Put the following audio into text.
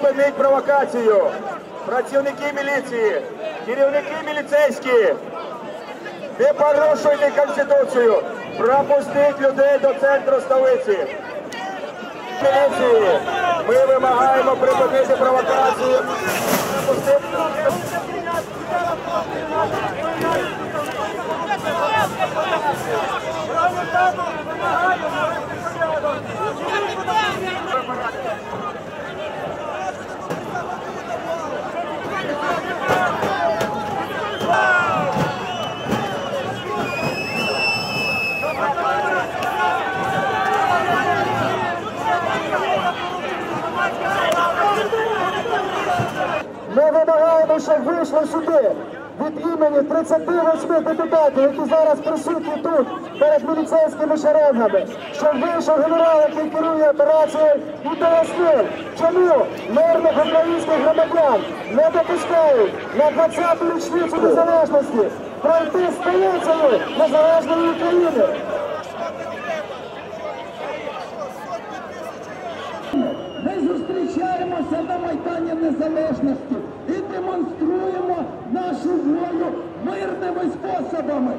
припиніть провокацію. Працівники міліції, керівники міліцейські, не порушуйте Конституцію. Пропустіть людей до центру столиці. Міліції, ми вимагаємо припинити провокацію. Ми вимагаємо, щоб вийшли сюди від імені 38 депутатів, які зараз присутні тут перед міліцейськими шеренгами, щоб вийшов генерал, який керує операцією, і пояснив, чому мирних українських громадян не допускають на 20-ту річницю незалежності пройти столицею незалежної України. Ми зустрічаємося на Майдані Незалежності демонструємо нашу волю мирними способами.